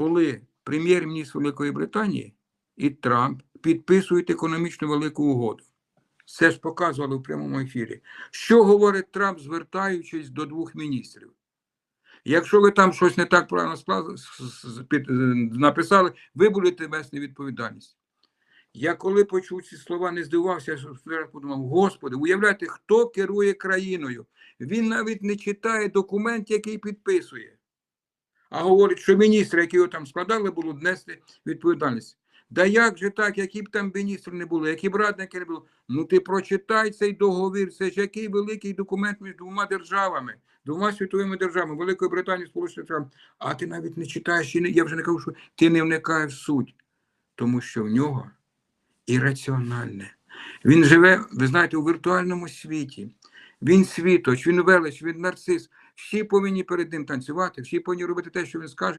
коли прем'єр-міністр Великої Британії і Трамп підписують економічну велику угоду. Це ж показували в прямому ефірі. Що говорить Трамп, звертаючись до двох міністрів? Якщо ви там щось не так правильно написали, ви будете вести відповідальність. Я коли почув ці слова, не здивувався, я подумав, Господи, уявляєте, хто керує країною? Він навіть не читає документ, який підписує, а говорить, що міністри, які його там складали, будуть нести відповідальність. Да як же так, які б там міністри не були, які б радники не були? Ну ти прочитай цей договір, це ж який великий документ між двома державами, двома світовими державами, Великою Британією, Сполученими Штатами. А ти навіть не читаєш, і не, я вже не кажу, що ти не вникаєш в суть, тому що в нього ірраціональне. Він живе, ви знаєте, у віртуальному світі. Він світоч, він велич, він нарцис. Всі повинні перед ним танцювати, всі повинні робити те, що він скаже.